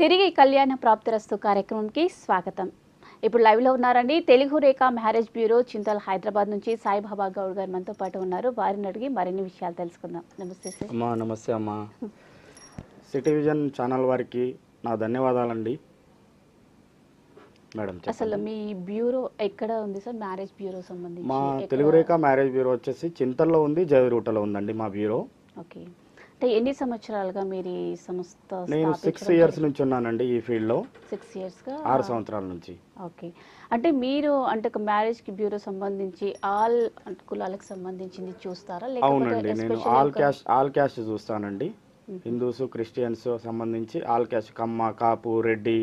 తిరిగి కళ్యాణ ప్రాప్తిరస్తు కార్యక్రమంకి స్వాగతం. ఇప్పుడు లైవ్లో ఉన్నారండి. తెలుగు రేఖ మ్యారేజ్ బ్యూరో చింతల్ హైదరాబాద్ నుంచి సాయిబాబా గౌడ్ గారు మనతో పాటు ఉన్నారు. వారిని అడిగి మరిన్ని విషయాలు తెలుసుకుందాం. నమస్తే సార్. అమ్మా నమస్తే అమ్మా. సిటీ విజన్ ఛానల్ వారికి నా ధన్యవాదాలండి. మేడం. అసలు మీ బ్యూరో ఎక్కడ ఉంది సార్? మ్యారేజ్ బ్యూరో సంబంధించి మా తెలుగు రేఖ మ్యారేజ్ బ్యూరో వచ్చేసి చింతల్లో ఉంది జయరూటలో ఉందండి మా బ్యూరో. ఓకే. అంటే ఎన్ని సంవత్సరాలుగా మీరు ఈ సంస్థ నేను సిక్స్ ఇయర్స్ నుంచి ఉన్నానండి ఈ ఫీల్డ్లో. సిక్స్ ఇయర్స్గా ఆరు సంవత్సరాల నుంచి. ఓకే అంటే మీరు అంటే ఒక మ్యారేజ్కి బ్యూరో సంబంధించి ఆల్ కులాలకు సంబంధించింది చూస్తారా? అవునండి. నేను ఆల్ క్యాష్ ఆల్ క్యాష్ చూస్తానండి. హిందూస్ క్రిస్టియన్స్ సంబంధించి ఆల్ క్యాష్ కమ్మ కాపు రెడ్డి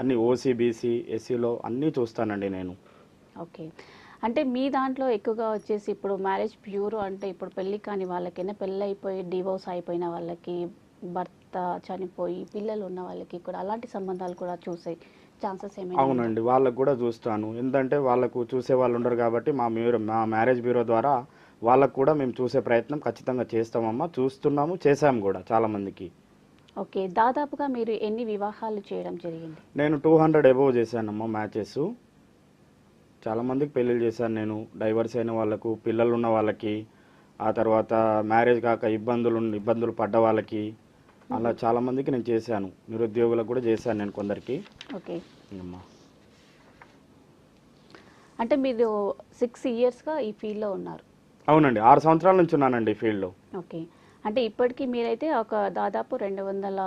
అన్ని ఓసీ బీసీ ఎస్సీలో అన్నీ చూస్తానండి నేను. ఓకే అంటే మీ దాంట్లో ఎక్కువగా వచ్చేసి ఇప్పుడు మ్యారేజ్ బ్యూరో అంటే ఇప్పుడు పెళ్ళి కాని వాళ్ళకైనా పెళ్ళి అయిపోయి డివోర్స్ అయిపోయిన వాళ్ళకి భర్త చనిపోయి పిల్లలు ఉన్న వాళ్ళకి కూడా అలాంటి సంబంధాలు కూడా చూసే ఛాన్సెస్ ఏమైనా అవునండి వాళ్ళకు కూడా చూస్తాను. ఎందుకంటే వాళ్ళకు చూసే వాళ్ళు ఉండరు కాబట్టి మా బ్యూరో మా మ్యారేజ్ బ్యూరో ద్వారా వాళ్ళకు కూడా మేము చూసే ప్రయత్నం ఖచ్చితంగా చేస్తామమ్మా. చూస్తున్నాము చేశాము కూడా చాలా మందికి. ఓకే దాదాపుగా మీరు ఎన్ని వివాహాలు చేయడం జరిగింది? నేను టూ హండ్రెడ్ అబోవ్ చేశానమ్మా మ్యాచెస్. చాలా మందికి పెళ్ళిళ్ళు చేశాను నేను. డైవర్స్ అయిన వాళ్ళకు పిల్లలు ఉన్న వాళ్ళకి ఆ తర్వాత మ్యారేజ్ కాక ఇబ్బందులు ఇబ్బందులు పడ్డ వాళ్ళకి అలా చాలా మందికి నేను చేశాను. నిరుద్యోగులకు కూడా చేశాను నేను కొందరికి. ఓకే. అమ్మా అంటే మీరు సిక్స్ ఇయర్స్గా ఈ ఫీల్డ్లో ఉన్నారు. అవునండి. ఆరు సంవత్సరాల నుంచి ఉన్నానండి ఈ ఫీల్డ్లో ఓకే. అంటే ఇప్పటికీ మీరైతే ఒక దాదాపు రెండు వందల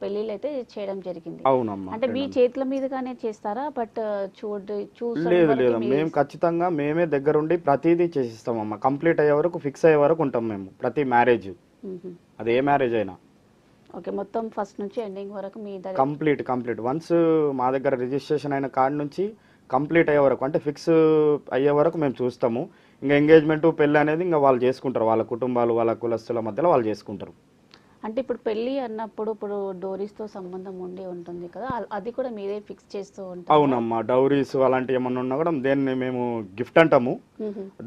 పెళ్ళిళ్ళు అయితే చేయడం జరిగింది. అవునమ్మా అంటే మీ చేతుల మీదుగానే చేస్తారా? బట్ చూడు చూసే లేదు మేము ఖచ్చితంగా మేమే దగ్గరుండి ప్రతిదీ చేసిస్తామమ్మా. కంప్లీట్ అయ్యే వరకు ఫిక్స్ అయ్యే వరకు ఉంటాం మేము ప్రతి మ్యారేజ్. అది ఏ మ్యారేజ్ అయినా. ఓకే మొత్తం ఫస్ట్ నుంచి ఎండింగ్ వరకు మీ దగ్గర కంప్లీట్ కంప్లీట్. వన్స్ మా దగ్గర రిజిస్ట్రేషన్ అయిన కార్డ్ నుంచి కంప్లీట్ అయ్యే వరకు అంటే ఫిక్స్ అయ్యే వరకు మేము చూస్తాము. ఇంకా ఎంగేజ్మెంట్ పెళ్ళి అనేది ఇంకా వాళ్ళు చేసుకుంటారు. వాళ్ళ కుటుంబాలు వాళ్ళ కులస్తుల మధ్యలో వాళ్ళు చేసుకుంటారు. అంటే ఇప్పుడు పెళ్ళి అన్నప్పుడు ఇప్పుడు డోరీస్తో సంబంధం ఉండి ఉంటుంది కదా అది కూడా మీరే ఫిక్స్ చేస్తూ ఉంటారు? అవునమ్మా డౌరీస్ అలాంటివి ఏమన్నా ఉన్నా కూడా దేన్ని మేము గిఫ్ట్ అంటాము.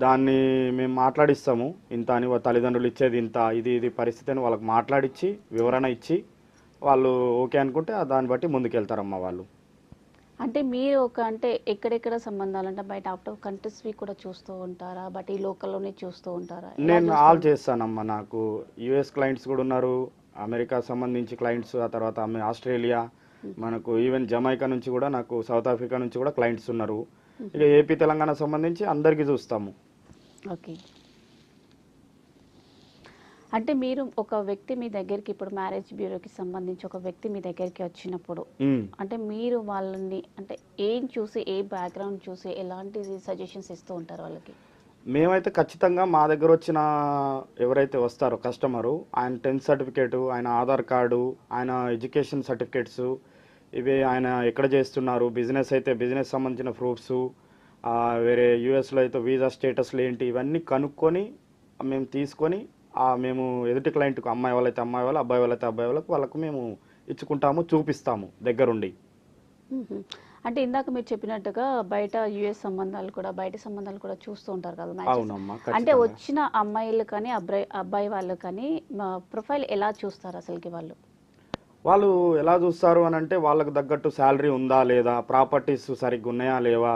దాన్ని మేము మాట్లాడిస్తాము. ఇంత అని తల్లిదండ్రులు ఇచ్చేది ఇంత ఇది ఇది పరిస్థితి అని వాళ్ళకి మాట్లాడిచ్చి వివరణ ఇచ్చి వాళ్ళు ఓకే అనుకుంటే దాన్ని బట్టి ముందుకెళ్తారమ్మా వాళ్ళు. అంటే మీరు ఒక అంటే ఎక్కడెక్కడ సంబంధాలు అంటే బయట అవుట్ ఆఫ్ కంట్రీస్ కూడా చూస్తూ ఉంటారా? బట్ ఈ లోకల్లోనే చూస్తూ ఉంటారా? నేను ఆల్ చేస్తానమ్మా నాకు. యుఎస్ క్లయింట్స్ కూడా ఉన్నారు అమెరికా సంబంధించి క్లయింట్స్ ఆ తర్వాత ఆస్ట్రేలియా మనకు ఈవెన్ జమైకా నుంచి కూడా నాకు సౌత్ ఆఫ్రికా నుంచి కూడా క్లయింట్స్ ఉన్నారు. ఇక ఏపీ తెలంగాణ సంబంధించి అందరికీ చూస్తాము. ఓకే. అంటే మీరు ఒక వ్యక్తి మీ దగ్గరికి ఇప్పుడు మ్యారేజ్ బ్యూరోకి సంబంధించి ఒక వ్యక్తి మీ దగ్గరికి వచ్చినప్పుడు. అంటే మీరు వాళ్ళని అంటే ఏం చూసి ఏ బ్యాక్గ్రౌండ్ చూసి ఎలాంటి సజెషన్స్ ఇస్తూ ఉంటారు వాళ్ళకి మేమైతే ఖచ్చితంగా మా దగ్గర వచ్చిన ఎవరైతే వస్తారో కస్టమరు ఆయన టెన్త్ సర్టిఫికేటు ఆయన ఆధార్ కార్డు ఆయన ఎడ్యుకేషన్ సర్టిఫికేట్స్ ఇవి ఆయన ఎక్కడ చేస్తున్నారు బిజినెస్ అయితే బిజినెస్ సంబంధించిన ప్రూఫ్స్ వేరే యూఎస్లో అయితే వీసా స్టేటస్లు ఏంటి ఇవన్నీ కనుక్కొని మేము తీసుకొని మేము ఎదుటి క్లయింట్కు అమ్మాయి వాళ్ళైతే అమ్మాయి వాళ్ళు అబ్బాయి వాళ్ళైతే అబ్బాయి వాళ్ళకు వాళ్ళకు మేము ఇచ్చుకుంటాము చూపిస్తాము దగ్గరుండి. అంటే ఇందాక మీరు చెప్పినట్టుగా బయట యుఎస్ సంబంధాలు కూడా బయట సంబంధాలు కూడా చూస్తూ ఉంటారు కదా అంటే. వచ్చిన అమ్మాయిలు కానీ అబ్బాయి అబ్బాయి వాళ్ళు కానీ ప్రొఫైల్ ఎలా చూస్తారు అసలుకి వాళ్ళు వాళ్ళు ఎలా చూస్తారు అని అంటే వాళ్ళకు తగ్గట్టు శాలరీ ఉందా లేదా ప్రాపర్టీస్ సరిగ్గా ఉన్నాయా లేవా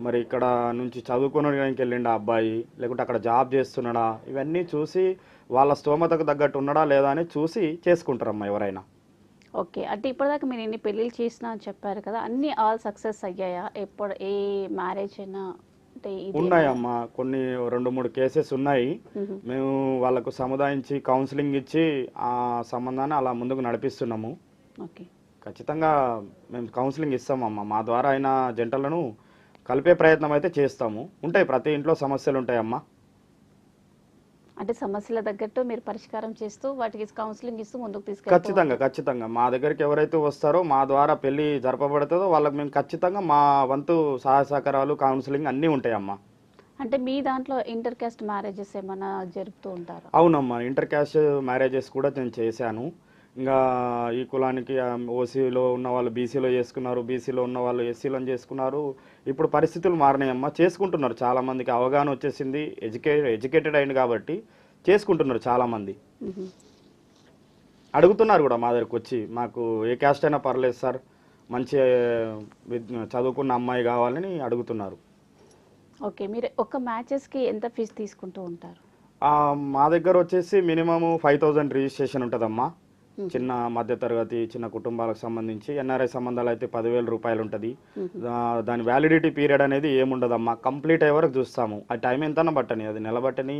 మరి ఇక్కడ నుంచి చదువుకోవడానికి వెళ్ళిండా అబ్బాయి? లేకుంటే అక్కడ జాబ్ చేస్తున్నాడా? ఇవన్నీ చూసి వాళ్ళ స్తోమతకు తగ్గట్టు ఉన్నాడా లేదా అని చూసి చేసుకుంటారమ్మా ఎవరైనా. ఓకే. అంటే ఇప్పటిదాకా మీరు ఎన్ని పెళ్ళిళ్ళు చేసినా అని చెప్పారు కదా అన్ని ఆల్ సక్సెస్ అయ్యాయా? ఎప్పుడు ఏ మ్యారేజ్ అయినా ఉన్నాయమ్మా. కొన్ని రెండు మూడు కేసెస్ ఉన్నాయి. మ్మ్. మేము వాళ్ళకు సముదాయించి కౌన్సిలింగ్ ఇచ్చి ఆ సంబంధాన్ని అలా ముందుకు నడిపిస్తున్నాము. ఓకే. ఖచ్చితంగా మేము కౌన్సిలింగ్ ఇస్తామమ్మా. మా ద్వారా అయిన జంటలను కలిపే ప్రయత్నం అయితే చేస్తాము. ఉంటాయి ప్రతి ఇంట్లో సమస్యలు ఉంటాయమ్మా అంటే సమస్యల తగ్గట్టు మీరు పరిష్కారం చేస్తూ వాటికి కౌన్సిలింగ్ ఇస్తూ ముందుకు తీసుకెళ్తూ ఖచ్చితంగా ఖచ్చితంగా. మా దగ్గరికి ఎవరైతే వస్తారో మా ద్వారా పెళ్ళి జరపబడుతుందో వాళ్ళకి మేము ఖచ్చితంగా మా వంతు సహాయ సహకారాలు కౌన్సిలింగ్ అన్నీ ఉంటాయమ్మా అంటే మీ దాంట్లో ఇంటర్ కాస్ట్ మ్యారేజెస్ ఏమైనా జరుపుతూ ఉంటారా? అవునమ్మా. ఇంటర్ క్యాస్ట్ మ్యారేజెస్ కూడా నేను చేశాను. ఇంకా ఈ కులానికి ఓసీలో ఉన్న వాళ్ళు బీసీలో చేసుకున్నారు బీసీలో ఉన్న వాళ్ళు ఎస్సీలో చేసుకున్నారు. ఇప్పుడు పరిస్థితులు మారినాయమ్మా. చేసుకుంటున్నారు చాలా మందికి అవగాహన వచ్చేసింది. ఎడ్యుకే ఎడ్యుకేటెడ్ అయింది కాబట్టి చేసుకుంటున్నారు చాలా మంది మ్మ్. అడుగుతున్నారు కూడా మా దగ్గరకు వచ్చి మాకు ఏ క్యాస్ట్ అయినా పర్లేదు సార్ మంచి చదువుకున్న అమ్మాయి కావాలని అడుగుతున్నారు. ఓకే మీరు ఒక మ్యాచెస్కి ఎంత ఫీజు తీసుకుంటూ ఉంటారు? మా దగ్గర వచ్చేసి మినిమం ఫైవ్ థౌజండ్ రిజిస్ట్రేషన్ ఉంటుందమ్మా. చిన్న మధ్యతరగతి చిన్న కుటుంబాలకు సంబంధించి ఎన్ఆర్ఐ సంబంధాలు అయితే పదివేల రూపాయలు ఉంటుంది. దాని వ్యాలిడిటీ పీరియడ్ అనేది ఏముండదమ్మా కంప్లీట్ అయ్యే వరకు చూస్తాము. ఆ టైం ఎంతనా బట్టని అది నెల బట్టని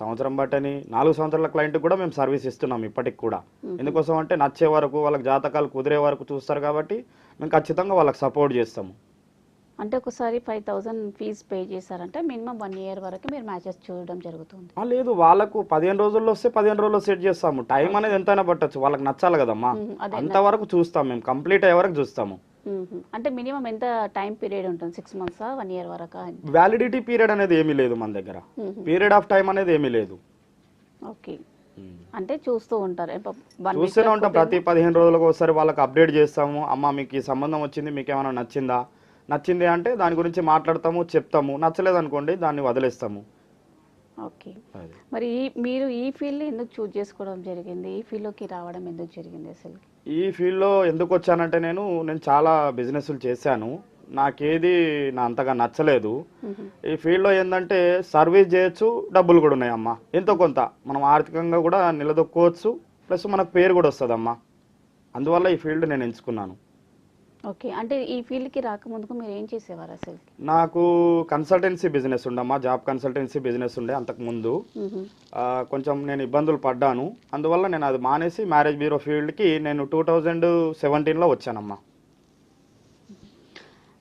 సంవత్సరం బట్టని నాలుగు సంవత్సరాల క్లయింట్ కూడా మేము సర్వీస్ ఇస్తున్నాం ఇప్పటికి కూడా. ఎందుకోసం అంటే నచ్చే వరకు వాళ్ళకి జాతకాలు కుదిరే వరకు చూస్తారు కాబట్టి మేము ఖచ్చితంగా వాళ్ళకి సపోర్ట్ చేస్తాము. అంటే ఒకసారి ఫైవ్ థౌజండ్ ఫీజ్ పే చేశారంటే మినిమం వన్ ఇయర్ వరకు మీరు మ్యాచెస్ చూడడం జరుగుతుంది. లేదు వాళ్ళకు పదిహేను రోజుల్లో వస్తే పదిహేను రోజుల్లో సెట్ చేస్తాము. టైం అనేది ఎంతైనా పట్టచ్చు. వాళ్ళకి నచ్చాలి కదమ్మా. అంతవరకు చూస్తాం మేము. కంప్లీట్ అయ్యే వరకు చూస్తాము. అంటే మినిమం ఎంత టైం పీరియడ్ ఉంటుంది? సిక్స్ మంత్సా వన్ ఇయర్ వరకా? వ్యాలిడిటీ పీరియడ్ అనేది ఏమీ లేదు మన దగ్గర. పీరియడ్ ఆఫ్ టైం అనేది ఏమీ లేదు. ఓకే. అంటే చూస్తూ ఉంటారు. చూస్తూనే ఉంటాం. ప్రతి పదిహేను రోజులకు ఒకసారి వాళ్ళకి అప్డేట్ చేస్తాము. అమ్మ మీకు ఈ సంబంధం వచ్చింది మీకు ఏమైనా నచ్చిందా? నచ్చింది అంటే దాని గురించి మాట్లాడతాము చెప్తాము. నచ్చలేదు అనుకోండి దాన్ని వదిలేస్తాము. ఓకే. మరి ఈ మీరు ఈ ఫీల్డ్ ఎందుకు చూజ్ చేసుకోవడం జరిగింది? ఈ ఫీల్డ్లోకి రావడం ఎందుకు జరిగింది అసలు? ఈ ఫీల్డ్లో ఎందుకు వచ్చానంటే నేను నేను చాలా బిజినెస్లు చేశాను. నాకేది నా అంతగా నచ్చలేదు. ఈ ఫీల్డ్లో ఏంటంటే సర్వీస్ చేయొచ్చు డబ్బులు కూడా ఉన్నాయి అమ్మ ఎంతో కొంత. మనం ఆర్థికంగా కూడా నిలదొక్కోవచ్చు ప్లస్ మనకు పేరు కూడా వస్తుంది అమ్మ అందువల్ల ఈ ఫీల్డ్ నేను ఎంచుకున్నాను. ఓకే. అంటే ఈ ఫీల్డ్కి రాకముందుకు మీరు ఏం చేసేవారు అసలు? నాకు కన్సల్టెన్సీ బిజినెస్ ఉండమ్మా జాబ్ కన్సల్టెన్సీ బిజినెస్ ఉండే అంతకు ముందు ఆ, కొంచెం నేను ఇబ్బందులు పడ్డాను. అందువల్ల నేను అది మానేసి మ్యారేజ్ బ్యూరో ఫీల్డ్కి నేను టూ థౌజండ్ సెవెంటీన్లో వచ్చానమ్మా.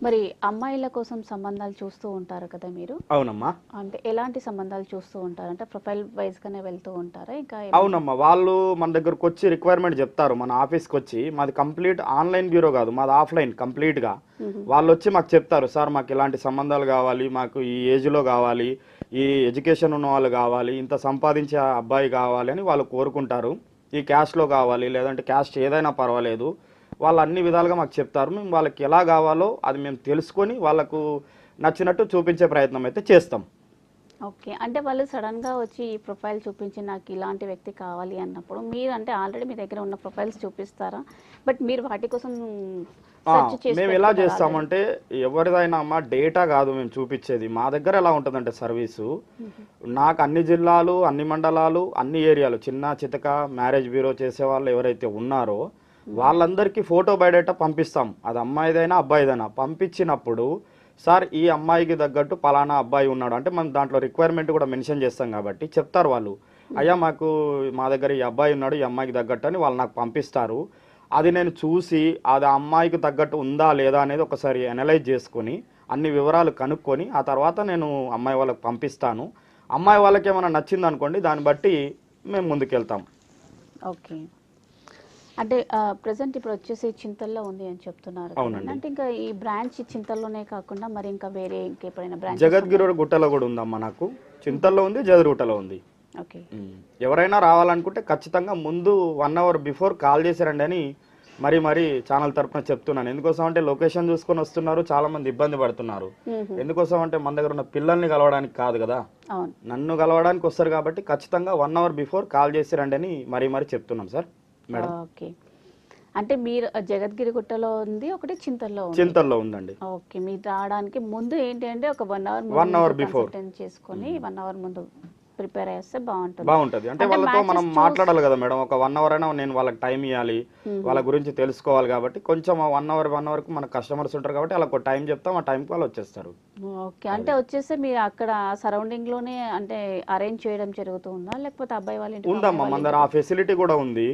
మరి అమ్మాయిల కోసం సంబంధాలు చూస్తూ ఉంటారు కదా మీరు? అవునమ్మా. అంటే ఎలాంటి సంబంధాలు చూస్తూ ఉంటారు అంటే ప్రొఫైల్ వైజ్గానే వెళ్తూ ఉంటారా? ఇంకా అవునమ్మా వాళ్ళు మన దగ్గరకు వచ్చి రిక్వైర్మెంట్ చెప్తారు మన ఆఫీస్కి వచ్చి. మాది కంప్లీట్ ఆన్లైన్ బ్యూరో కాదు మాది ఆఫ్లైన్ కంప్లీట్గా. మ్మ్. వాళ్ళు వచ్చి మాకు చెప్తారు సార్ మాకు ఇలాంటి సంబంధాలు కావాలి మాకు ఈ ఏజ్లో కావాలి ఈ ఎడ్యుకేషన్ ఉన్న వాళ్ళు కావాలి ఇంత సంపాదించే అబ్బాయి కావాలి అని వాళ్ళు కోరుకుంటారు. ఈ క్యాస్ట్లో కావాలి లేదంటే క్యాస్ట్ ఏదైనా పర్వాలేదు. వాళ్ళు అన్ని విధాలుగా మాకు చెప్తారు. మేము వాళ్ళకి ఎలా కావాలో అది మేము తెలుసుకొని వాళ్ళకు నచ్చినట్టు చూపించే ప్రయత్నం అయితే చేస్తాం. ఓకే. అంటే వాళ్ళు సడన్గా వచ్చి ఈ ప్రొఫైల్ చూపించి నాకు ఇలాంటి వ్యక్తి కావాలి అన్నప్పుడు మీరు అంటే ఆల్రెడీ మీ దగ్గర ఉన్న ప్రొఫైల్స్ చూపిస్తారా? బట్ మీరు వాటి కోసం మేము ఎలా చేస్తామంటే ఎవరిదైనా అమ్మా డేటా కాదు మేము చూపించేది. మా దగ్గర ఎలా ఉంటుందంటే సర్వీసు. నాకు అన్ని జిల్లాలు అన్ని మండలాలు అన్ని ఏరియాలు చిన్న చితక మ్యారేజ్ బ్యూరో చేసే వాళ్ళు ఎవరైతే ఉన్నారో వాళ్ళందరికీ ఫోటో బయోడేటా పంపిస్తాం. అది అమ్మాయిదైనా అబ్బాయిదైనా. పంపించినప్పుడు సార్ ఈ అమ్మాయికి తగ్గట్టు పలానా అబ్బాయి ఉన్నాడు. అంటే మనం దాంట్లో రిక్వైర్మెంట్ కూడా మెన్షన్ చేస్తాం కాబట్టి చెప్తారు వాళ్ళు. అయ్యా మాకు మా దగ్గర ఈ అబ్బాయి ఉన్నాడు ఈ అమ్మాయికి తగ్గట్టు అని వాళ్ళు నాకు పంపిస్తారు. అది నేను చూసి అది అమ్మాయికి తగ్గట్టు ఉందా లేదా అనేది ఒకసారి అనలైజ్ చేసుకొని అన్ని వివరాలు కనుక్కొని ఆ తర్వాత నేను అమ్మాయి వాళ్ళకి పంపిస్తాను. అమ్మాయి వాళ్ళకి ఏమైనా నచ్చింది అనుకోండి దాన్ని బట్టి మేము ముందుకెళ్తాం. ఓకే. అంటే ప్రజెంట్ ఇప్పుడు వచ్చేసి చింతల్లో ఉంది అని చెప్తున్నారు. అంటే ఇంకా ఈ బ్రాంచ్ చింతల్లోనే కాకుండా మరి ఇంకా వేరే ఇంకెప్పుడైనా బ్రాంచ్ జగద్గిరి గుట్టలో కూడా ఉందమ్మా నాకు. చింతల్లో ఉంది జగద్గుట్టలో ఉంది. ఓకే. ఎవరైనా రావాలనుకుంటే ఖచ్చితంగా ముందు వన్ అవర్ బిఫోర్ కాల్ చేశారండి అని మరి మరి ఛానల్ తరపున చెప్తున్నాను. ఎందుకోసం అంటే లొకేషన్ చూసుకొని వస్తున్నారు చాలా మంది ఇబ్బంది పడుతున్నారు. ఎందుకోసం అంటే మన దగ్గర ఉన్న పిల్లల్ని కలవడానికి కాదు కదా. నన్ను కలవడానికి వస్తారు కాబట్టి ఖచ్చితంగా వన్ అవర్ బిఫోర్ కాల్ చేసిరండి అని మరీ మరీ చెప్తున్నాం సార్. ఓకే. అంటే మీరు జగద్గిరి గుట్టలో ఉంది ఒకటి చింతల్లో ఉంది. చింతల్లో ఉందండి. ఓకే. మీరు రావడానికి ముందు ఏంటి అంటే ఒక one hour One hour before. చేసుకొని వన్ అవర్ ముందు ప్రిపేర్ చేస్తే బాగుంటుంది. బాగుంటది. అంటే వాళ్ళతో మనం మాట్లాడాలి కదా మేడం. ఒక వన్ అవర్ అయినా నేను వాళ్ళకి టైం ఇవ్వాలి వాళ్ళ గురించి తెలుసుకోవాలి కాబట్టి కొంచెం వన్ అవర్ వన్ అవర్కి మన కస్టమర్స్ ఉంటారు కాబట్టి వాళ్ళకి టైం చెప్తాం ఆ టైంకి వాళ్ళు వచ్చేస్తారు. ఓకే. అంటే వచ్చేసి మీరు అక్కడ సరౌండింగ్లోనే అంటే అరేంజ్ చేయడం జరుగుతుందా? లేకపోతే అబ్బాయి వాళ్ళ ఉందమ్మా. మన దగ్గర ఆ ఫెసిలిటీ కూడా ఉంది.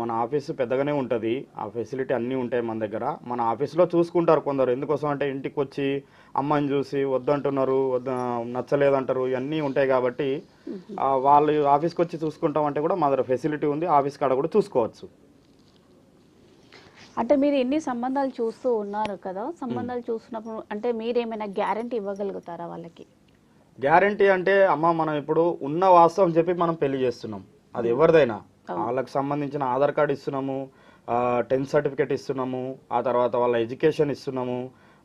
మన ఆఫీస్ పెద్దగానే ఉంటుంది. ఆ ఫెసిలిటీ అన్నీ ఉంటాయి మన దగ్గర. మన ఆఫీస్లో చూసుకుంటారు కొందరు. ఎందుకోసం అంటే ఇంటికి వచ్చి అమ్మాయిని చూసి వద్దంటున్నారు వద్ద నచ్చలేదంటారు. ఇవన్నీ ఉంటాయి కాబట్టి ఆ, వాళ్ళు ఆఫీస్కి వచ్చి చూసుకుంటాం అంటే కూడా మా దగ్గర ఫెసిలిటీ ఉంది. ఆఫీస్ కాడ కూడా చూసుకోవచ్చు. అంటే మీరు ఎన్ని సంబంధాలు చూస్తూ ఉన్నారు కదా? సంబంధాలు చూస్తున్నప్పుడు అంటే మీరు ఏమైనా గ్యారంటీ ఇవ్వగలుగుతారా వాళ్ళకి? గ్యారంటీ అంటే అమ్మ మనం ఇప్పుడు ఉన్న వాస్తవం చెప్పి మనం పెళ్ళి చేస్తున్నాం. అది ఎవరిదైనా. వాళ్ళకి సంబంధించిన ఆధార్ కార్డు ఇస్తున్నాము టెన్త్ సర్టిఫికేట్ ఇస్తున్నాము ఆ తర్వాత వాళ్ళ ఎడ్యుకేషన్ ఇస్తున్నాము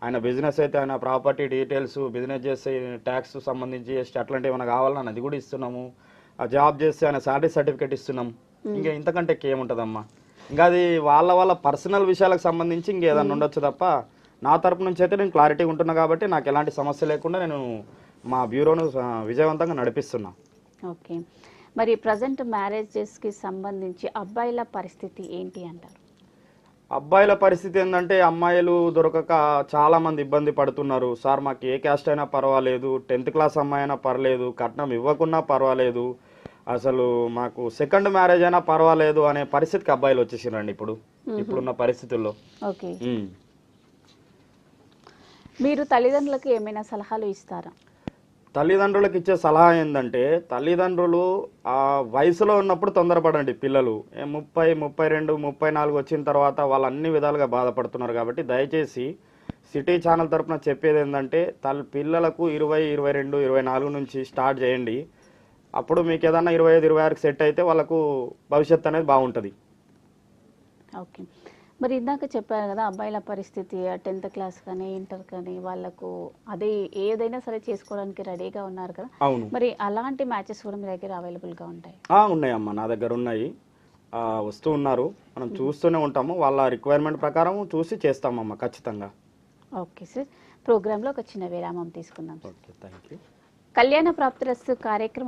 ఆయన బిజినెస్ అయితే ఆయన ప్రాపర్టీ డీటెయిల్స్ బిజినెస్ చేస్తే ట్యాక్స్ సంబంధించి అట్లాంటివి ఏమైనా కావాలన్నా అది కూడా ఇస్తున్నాము. ఆ జాబ్ చేస్తే ఆయన శాలరీ సర్టిఫికేట్ ఇస్తున్నాం. ఇంకా ఇంతకంటే ఏముంటుందమ్మా ఇంకా అది వాళ్ళ వాళ్ళ పర్సనల్ విషయాలకు సంబంధించి ఇంకేదన్నా ఉండొచ్చు తప్ప నా తరపు నుంచి అయితే నేను క్లారిటీ ఉంటున్నా కాబట్టి నాకు ఎలాంటి సమస్య లేకుండా నేను మా బ్యూరోను విజయవంతంగా నడిపిస్తున్నా. ఓకే. మరి ప్రజెంట్ మ్యారేజెస్కి సంబంధించి అబ్బాయిల పరిస్థితి ఏంటి అంటారు? అబ్బాయిల పరిస్థితి ఏంటంటే అమ్మాయిలు దొరకక చాలా మంది ఇబ్బంది పడుతున్నారు. సార్ మాకు ఏ క్యాస్ట్ అయినా పర్వాలేదు. టెన్త్ క్లాస్ అమ్మాయి అయినా పర్లేదు. కట్నం ఇవ్వకున్నా పర్వాలేదు. అసలు మాకు సెకండ్ మ్యారేజ్ అయినా పర్వాలేదు అనే పరిస్థితికి అబ్బాయిలు వచ్చేసిరండి ఇప్పుడు. ఇప్పుడున్న పరిస్థితుల్లో. ఓకే. ఉమ్. మీరు తల్లిదండ్రులకు ఏమైనా సలహాలు ఇస్తారా? తల్లిదండ్రులకు ఇచ్చే సలహా ఏంటంటే తల్లిదండ్రులు ఆ వయసులో ఉన్నప్పుడు తొందరపడండి పిల్లలు. ముప్పై ముప్పై రెండు ముప్పై నాలుగు వచ్చిన తర్వాత వాళ్ళు అన్ని విధాలుగా బాధపడుతున్నారు కాబట్టి దయచేసి సిటీ ఛానల్ తరఫున చెప్పేది ఏంటంటే తల్ పిల్లలకు ఇరవై ఇరవై రెండు ఇరవై నాలుగు నుంచి స్టార్ట్ చేయండి. అప్పుడు మీకు ఏదన్నా ఇరవై ఐదు ఇరవై ఆరుకి సెట్ అయితే వాళ్ళకు భవిష్యత్తు అనేది బాగుంటుంది. ఓకే. మరి ఇందాక చెప్పారు కదా అబ్బాయిల పరిస్థితి టెన్త్ క్లాస్ కానీ ఇంటర్ కానీ వాళ్ళకు అదే ఏదైనా సరే చేసుకోవడానికి రెడీగా ఉన్నారు కదా. అవును. మరి అలాంటి మ్యాచెస్ కూడా మీ దగ్గర అవైలబుల్గా ఉంటాయి? ఉన్నాయమ్మా. నా దగ్గర ఉన్నాయి. వస్తూ ఉన్నారు. మనం చూస్తూనే ఉంటాము. వాళ్ళ రిక్వైర్మెంట్ ప్రకారం చూసి చేస్తామమ్మా ఖచ్చితంగా. Okay sir. ప్రోగ్రాంలో ఒక చిన్న విరామం తీసుకుందాం ఓకే థ్యాంక్ యూ కళ్యాణ ప్రాప్తిరస్తు కార్యక్రమం